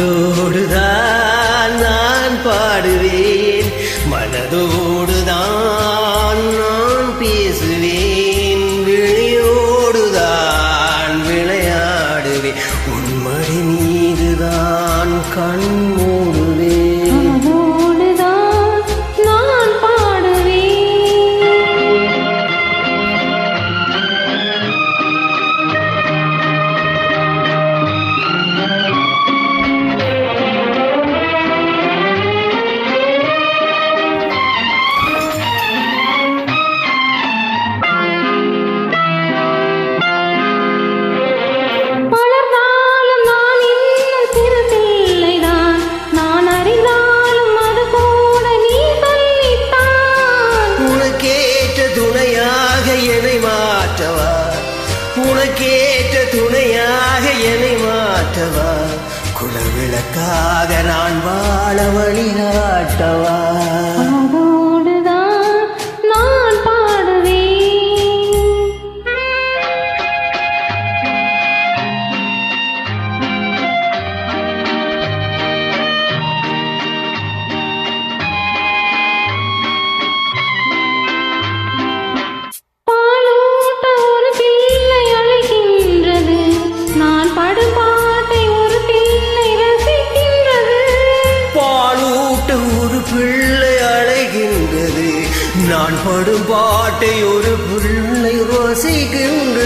அதோடுதான் நான் பாடுவேன். மனதோடுதான் நான் பேசுவேன். விழியோடுதான் விளையாடுவேன். உன்மடி மீதுதான் கண்மூ உனக்கேற்ற துணையாக என்னை மாற்றவா? குலவிளக்காக நான் வாழ வழி நாட்டவா பிள்ளை அழைகின்றது. நான் படும் பாட்டை ஒரு பிள்ளை ரோசிக்கின்றது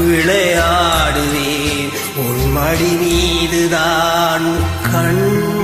விளையாடுவேன். உன் மடி மீதுதான் கண்